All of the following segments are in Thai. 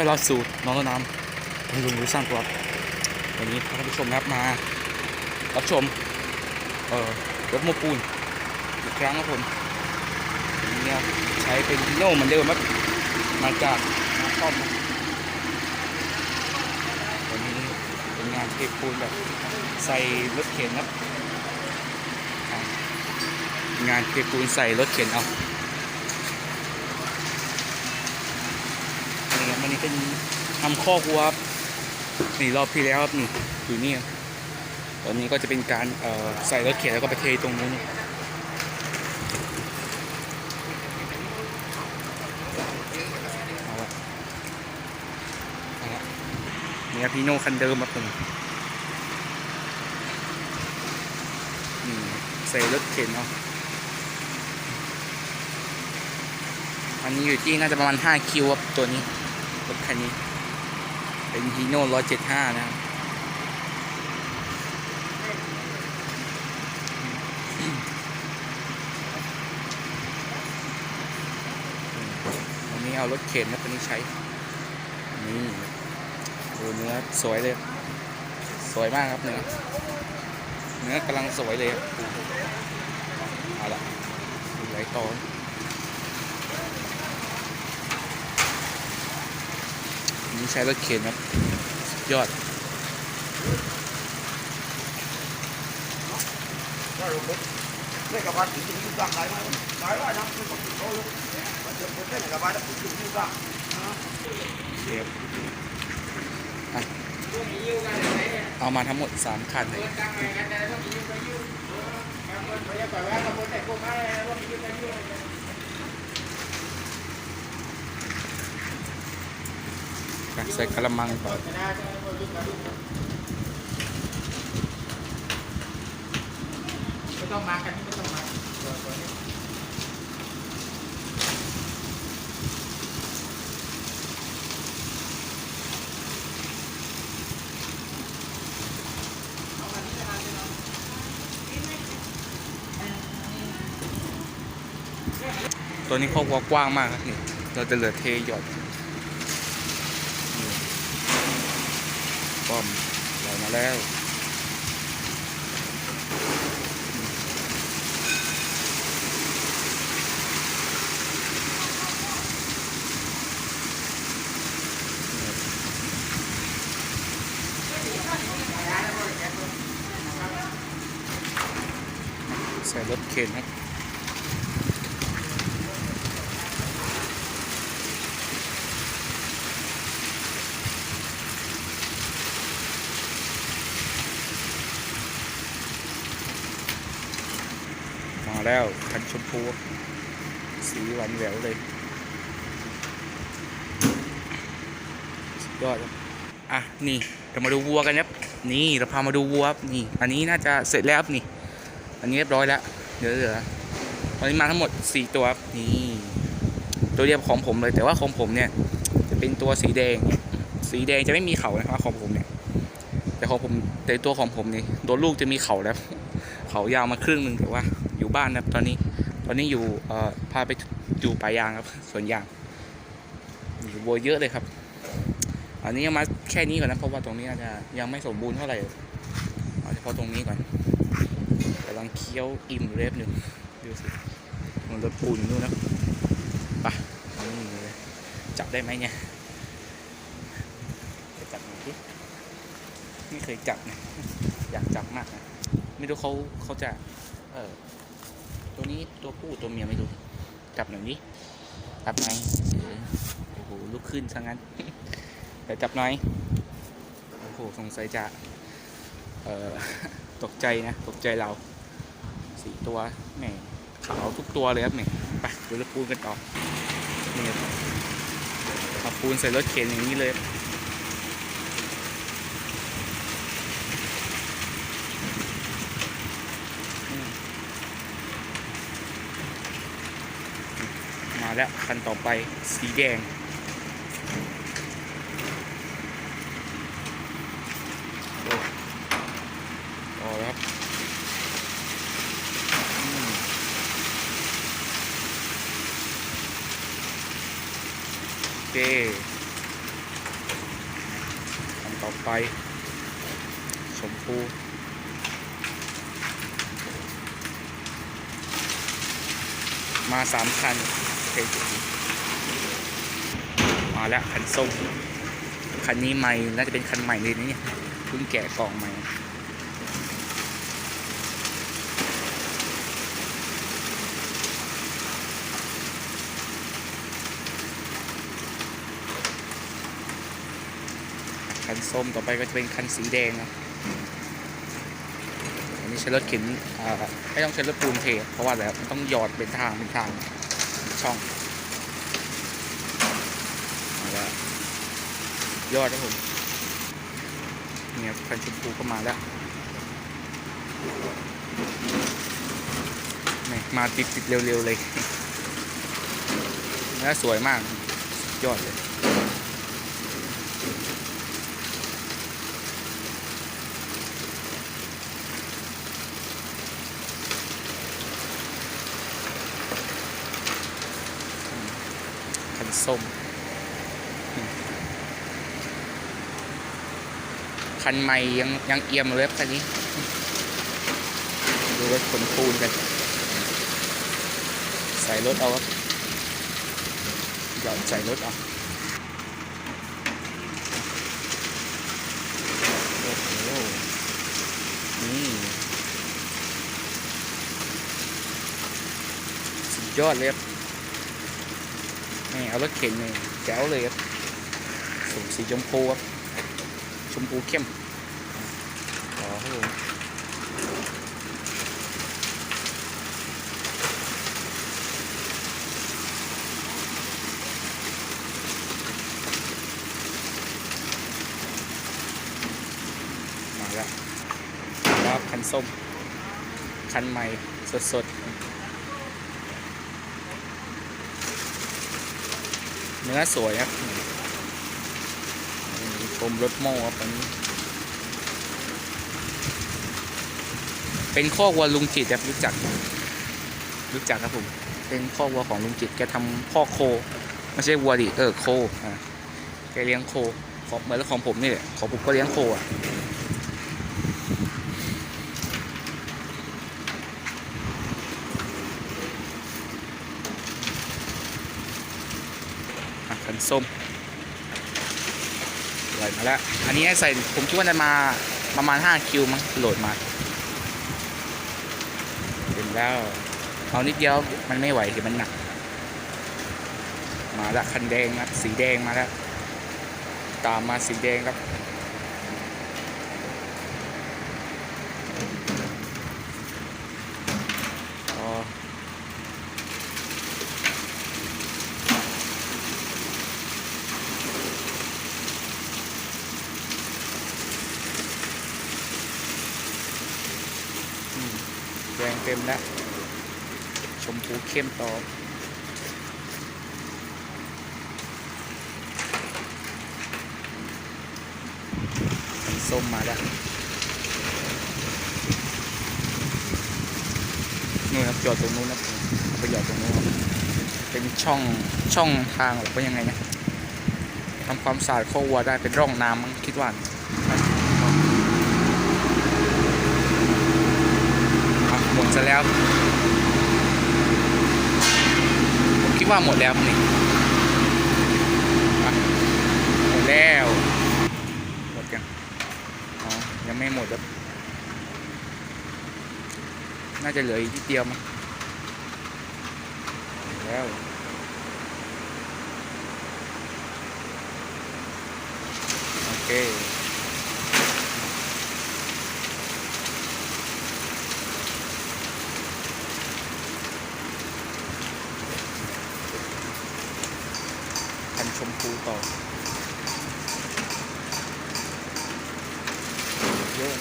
ต้อนรับสู่น้องต้นน้ำลุงรู้สร้างตัววันนี้ท่านผู้ชมครับมารับชมเอ่อรถโมปูนอีกครั้งครับผมวันนี้ครับใช้เป็นโน่เหมือนเดิมครับมาจากนาคอมนวันนี้เป็นงานเทปูนแบบใส่รถเข็นครับงานเทปูนใส่รถเข็นเอา นี่ครับวันนี้เป็นทำข้อวัวครับนี่รอบที่แล้วครับนี่อยู่นี่ครับตอนนี้ก็จะเป็นการใส่รถเข็นแล้วก็ไปเทตรงนู้นเอาะเนี่ครับพีโน่คันเดิมครับผมนี่ใส่รถเข็นเอาะอันนี้อยู่ที่น่าจะประมาณ 5 คิวครับตัวนี้ รถคันนี้ เป็นฮีโน่175นะครับวันนี้เอารถเข็นนะตัวนี้ใช้ นี่ดูเนื้อสวยเลย สวยมากครับเนื้อเนื้อกำลังสวยเลยเอาละดูไหลต่อ นี้ใช้รถเข็นครับยอดเอามาทั้งหมดสามคันเลยค ใส่กระมังก่อนไม่ต้องมากันนี่ไม่ต้องมาตัวนี้ครอบครัวกว้างมากครับนี่เราจะเหลือเทหยอดนี่ป้อมไหล มาแล้วใส่รถเข็นครับ มาแล้วคัน ชมพู สีหวานแหววเลยสุดยอดอะ นี่เรามาดูวัวกันครับนี่เราพามาดูวัวครับนี่ อันนี้น่าจะเสร็จแล้วครับนี่ อันนี้เรียบร้อยแล้วเดี๋ยวเหลือตอนนี้มาทั้งหมด 4 ตัวครับนี่ ตัวเดียวของผมเลยแต่ว่าของผมเนี่ย จะเป็นตัวสีแดง สีแดงจะไม่มีเขานะครับของผมเนี่ย แต่ของผมแต่ตัวของผมนี่ตัวลูกจะมีเขาแล้ว เขายาวมาครึ่งหนึ่งแต่ว่าอยู่บ้านนะตอนนี้ ตอนนี้อยู่เอ่อพาไปอยู่ป่ายางครับสวนยางมีวัวเยอะเลยครับ อันนี้เอามาแค่นี้ก่อนนะเพราะว่าตรงนี้อาจจะยังไม่สมบูรณ์เท่าไหร่เอาเฉพาะตรงนี้ก่อนกำลังเคี้ยวอิ่มเรฟหนึ่งดูสิมันรถปูนนู่นนะไปะนี่เลยจับได้ไหมเนี่ยจับหน่อยดิไม่เคยจับนะอยากจับมากนะไม่รู้เขาเขาจะเออ ตัวนี้ตัวผู้ตัวเมียไม่รู้จับหน่อยนี้จับไหนเออโอ้โหลุกขึ้นซะงั้นแต่จับหน่อยโอ้โหสงสัยจะเออตกใจนะตกใจเราสี่ตัวแหม่ขาวทุกตัวเลยครับแหม่ไปดูรถปูนกันต่อนี่ครับเอาปูนใส่รถเข็นอย่างนี้เลย มา แล้วคันต่อไปสีแดงโอ้ต่อแล้วครับโอเคอันต่อไป ชมพูมาสามคัน โอเคมาแล้วคันส้มคันนี้ใหม่น่าจะเป็นคันใหม่เลยนะเนี่ยเพิ่งแกะกล่องใหม่คันส้มต่อไปก็จะเป็นคันสีแดงนะอันนี้ใช้รถเข็นอ่าไม่ต้องใช้รถปูนเทเพราะว่าแบบมันต้องหยอดเป็นทางเป็นทาง ช่องมาแล้วยอดครับผมเนี่ยพันชมพูก็มาแล้วนี่มาติดติดๆเร็วๆเลย แล้วสวยมาก ยอดเลย คันส้ม คันใหม่ยังยังเอี่ยมเลยครับคันนี้ ดูรถขนปูนกัน ใส่รถเอาครับหยอดใส่รถเอาโอ้โหนี่สุดยอดเลยครับนี่เอารถเข็นนี่แจ๋วเลยครับสูสีชมพูครับชมพูเข้ม ผมมาแล้วมาแล้วคันส้ม คันใหม่สดๆ เนื้อสวยครับชมรถโม่ครับอัน เป็นข้อวัวลุงจิตครับรู้จัก รู้จักครับผม เป็นข้อวัวของลุงจิตแกทำข้อโคไม่ใช่วัวดิเออโคอ่าแกเลี้ยงโคของเหมือนของผมนี่แหละของผมก็เลี้ยงโคอะคันส้มไหลมาแล้ว อันนี้ใส่ผมคิดว่าจะมาประมาณ 5 คิวมั้งโหลดมา แล้วเอานิดเดียวมันไม่ไหวเดี๋ยวมันหนัก มาละคันแดงครับสีแดงมาแล้วตามมาสีแดงครับ อ๋อ อืมแดง เต็มแล้ว ชมพูเข้มต่อส้มมาแล้วนู่นครับจอดตรงนู้นนะเอาไปหยอดตรงนู้นเป็นช่องช่องทางหรือว่ายังไงนะทำความสะอาดข้อวัวได้เป็นร่องน้ำมั้งคิดว่า อะห มดซะแล้ว ผมคิดว่าหมดแล้วนี่หมดแล้ว หมดยังอ๋อยังไม่หมดครับน่าจะเหลืออีกนิดเดียวมั้งหมแล้วโอเค ชมพูต่อเยอะ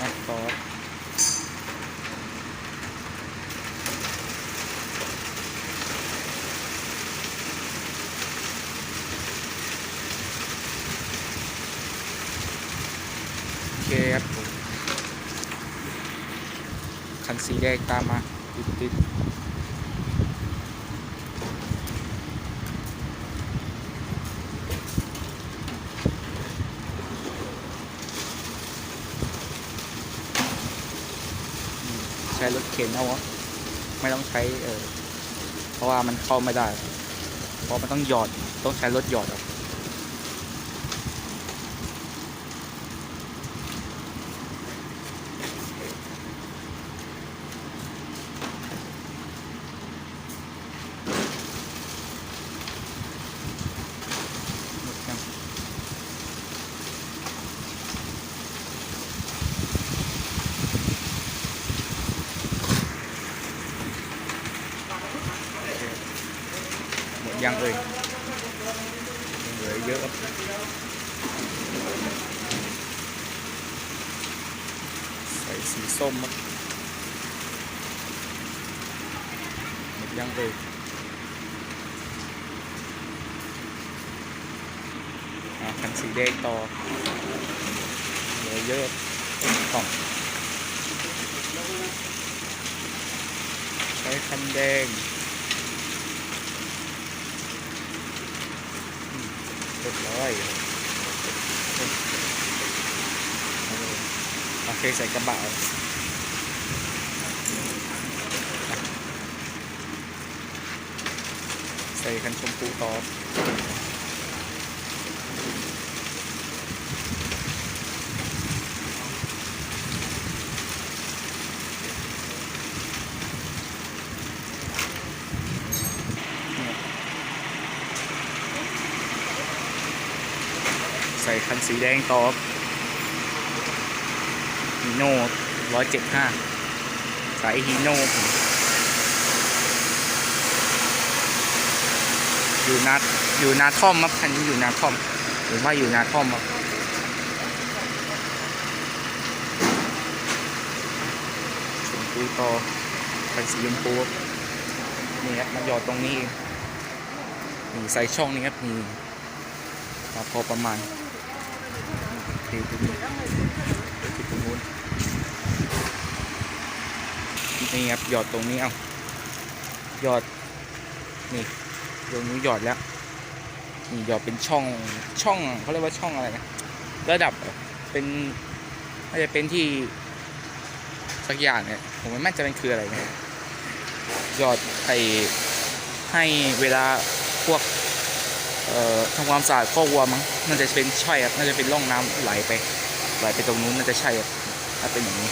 อะต่อ เคครับผมคันสีแดงตามมาติดติดใช้รถเข็นเอาวะไม่ต้องใช้เออเพราะว่ามันเข้าไม่ได้ เพราะมันต้องหยอดต้องใช้รถหยอดเอาหมดยัง หมดยังเอ่ยยังเหลือเยอะครับใส่สีส้มครับหม ดเลยโอเคใส่กระบะเอาใส่คันชมพูต่อ คันสีแดงต่อฮีโน่ร้อยเจ็ดห้าสายฮีโน่อยู่นาอยู่นาท่อมครับคันนี้อยู่นาท่อมหรือว่าอยู่นาท่อมครับชมพูต่อคันสีชมพูนี่ครับมาหยอดตรงนี้นี่ใส่ช่องนี้ครับนี่พอประมาณ เทตรงนี้เดี๋ยวที่ตรงนู้นนี่ครับหยอดตรงนี้เอาหยอดนี่ตรงนี้หยอดแล้วนี่หยอดเป็นช่องช่องเขาเรียกว่าช่องอะไรนะระดับเป็นน่าจะเป็นที่สักอย่างเนี่ยผมไม่มั่นใจมันคืออะไรนะหยอดไอให้เวลาพวก ทำความสะอาดข้อวัวมั้งน่าจะเป็นใช่ครับน่าจะเป็นร่องน้ำไหลไปไหลไปตรงนู้นน่าจะใช่ครับถ้าเป็นอย่างนี้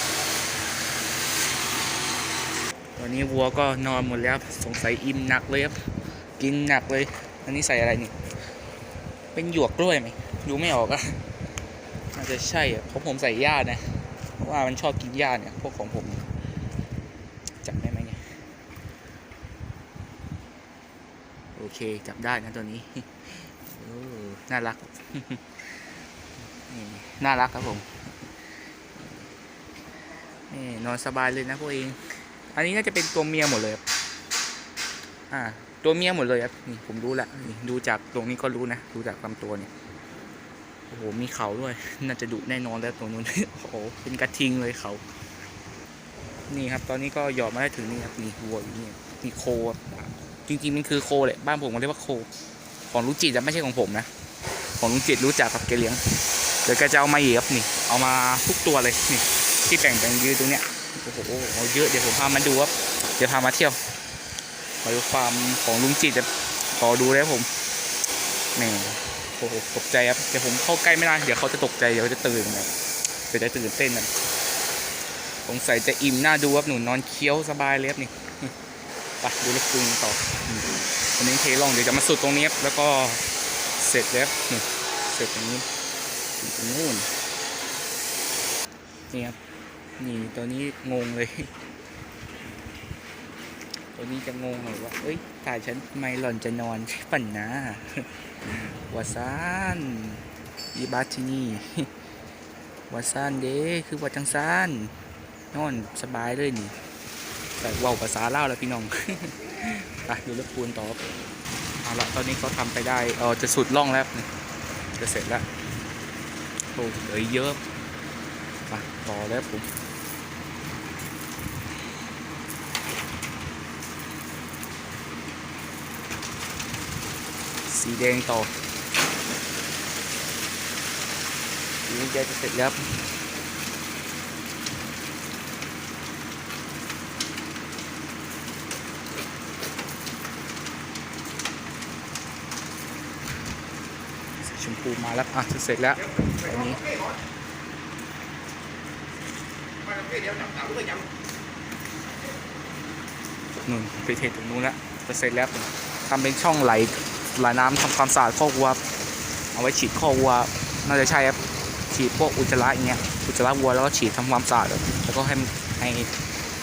ตอนนี้วัวก็นอนหมดแล้ว สงสัยอิ่มหนักเลยครับกินหนักเลย อันนี้ใส่อะไรนี่ เป็นหยวกกล้วยไหมดูไม่ออกอะน่าจะใช่อะเพราะผมใส่หญ้านะเพราะว่ามันชอบกินหญ้าเนี่ยพวกของผมจับได้ไหมเนี่ย โอ เคจับได้นะตัวนี้โอ้น่ารักน่ารักครับผมนอนสบายเลยนะพวกเอง อันนี้น่าจะเป็นตัวเมียหมดเลยครับอ่า ตัวเมียหมดเลยครับนี่ผมรู้ละนี่ดูจากตรงนี้ก็รู้นะดูจากลำตัวเนี่ยโอ้โหมีเขาด้วย น่าจะดุแน่นอนแล้วตรงนู้นโอ้โหเป็นกระทิงเลยเขา นี่ครับ ตอนนี้ก็หยอดมาได้ถึงนี่ครับนี่วัวอยู่นี่นี่โคค จริงๆมันคือโคแหละบ้านผมมันเรียกว่าโค ของลุงจิตจะไม่ใช่ของผมนะ ของลุงจิตรู้จักกับแกเลี้ยงเดี๋ยวแกจะเอามาอีกครับนี่ เอามาทุกตัวเลยนี่ที่แบ่งแบ่งยืนตรงเนี้ยโอ้โหเอาเยอะเดี๋ยวผมพามาดูครับเดี๋ยวพามาเที่ยวมาดูความของลุงจิตจะขอดูได้ผมแหม่โอ้โหตกใจครับเดี๋ยวผมเข้าใกล้ไม่ได้เดี๋ยวเขาจะตกใจเดี๋ยวเขาจะตื่นนะเดี๋ยวจะตื่นเต้นนะสงสัยจะอิ่มหน้าดูครับหนูนอนเคี้ยวสบายเลยครับนี่ ไปดูลูกคุงต่อวันนี้เทลองเดี๋ยวจะมาสุดตรงนี้ครับแล้วก็เสร็จแล้วนี่เสร็จตรงนี้ตรงนู้นนี่ครับนี่ตัวนี้งงเลย ตัวนี้จะงงหน่อยว่าเอ้ยถ่ายฉันไม่หล่อนจะนอนใช่ปันนะวาซานอีบาที่นี่วาซานเด้คือว่าจังซานนอนสบายเลยนี่ แต่ว่าภาษาลาวแล้วพี่น้องไปดูรถปูนต่อเอาละตอนนี้เขาทำไปได้เออจะสุดล่องแล้วนี่จะเสร็จแล้วโอ้เหลือเยอะมาต่อแล้วผมสีแดงต่อสีแดงจะเสร็จแล้ว กูมาแล้วอะเสร็จแล้วอันนี้นู่นไปเทตรงนู้นแล้วจะเสร็จแล้วทำเป็นช่องไหลไหลน้ำทำความสะอาดข้อกวัวเอาไว้ฉีดข้อวัวน่าจะใช่ครับฉีดพวกอุจจาระอย่างเงี้ยอุจจาระวัวแล้วก็ฉีดทำความสะอาดแล้วก็ให้มันให้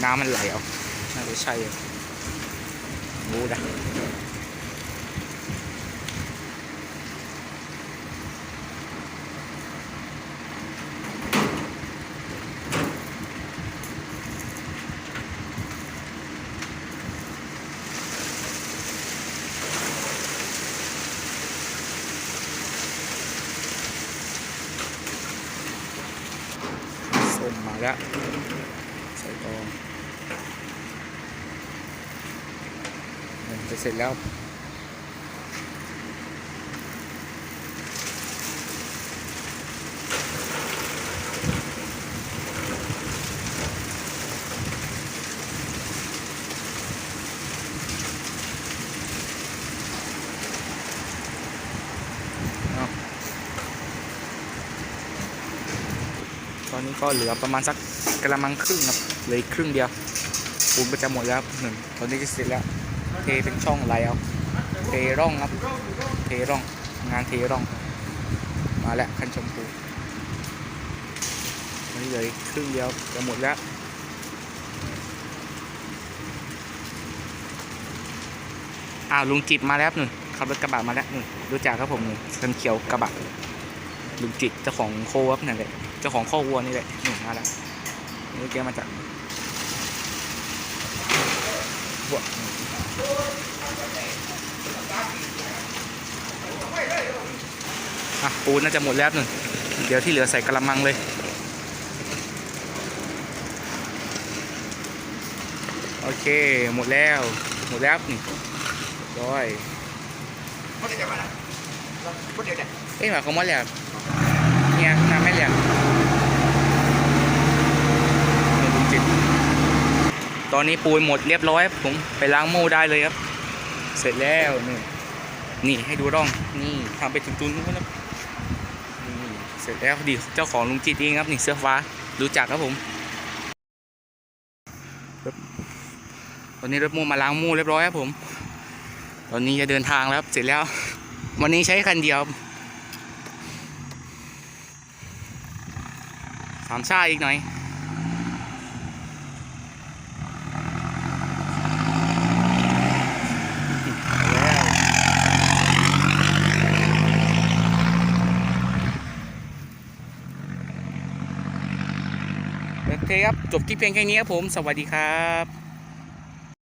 น้ำมันไหลเอาน่าจะใช่รู้นะ ละใส่ตองนี่จะเสร็จแล้ว ตอนนี้ก็เหลือประมาณสักกระมังครึ่งครับเหลือครึ่งเดียวปูนก็จะหมดแล้วหนึ่งตอนนี้จะเสร็จแล้ว เทเป็นช่องไหลเอาเทร่องครับ เทร่องงานเทร่อง มาแล้วคันชมพูอันนี้เหลือครึ่งเดียวจะหมดแล้วอ้าวลุงจิตมาแล้วหนึ่งขับรถกระบะมาแล้วหนึ่งรู้จักครับผมหนึ่งคันเขียวกระบะลุงจิตเจ้าของโคครับนั่นแหละ เจ้าของข้อวัวนี่แหละหนึ่งมาแล้วนี่แกมาจากวัวอะปูนน่าจะหมดแล้วหนึ่งเดี๋ยวที่เหลือใส่กระมังเลยโอเค หมดแล้ว หมดแล้วนี่ร้อยเอ้ยหมายความว่าแหลกเนี่ยน้ำไม่แหลกลุงจิต ตอนนี้ปูนหมดเรียบร้อยผมไปล้างโม่ได้เลยครับ เสร็จแล้วนี่นี่ให้ดูร่องนี่ทำไปจุนๆนู้นครับนี่เสร็จแล้วดีเจ้าของลุงจิตเองครับนี่เสื้อฟ้ารู้จักครับผมตอนนี้รถโม่มาล้างโม่เรียบร้อยครับผม ตอนนี้จะเดินทางแล้วเสร็จแล้ว วันนี้ใช้คันเดียวสามชาอีกหน่อย โอเคครับ จบที่เพียงแค่นี้ครับผม สวัสดีครับ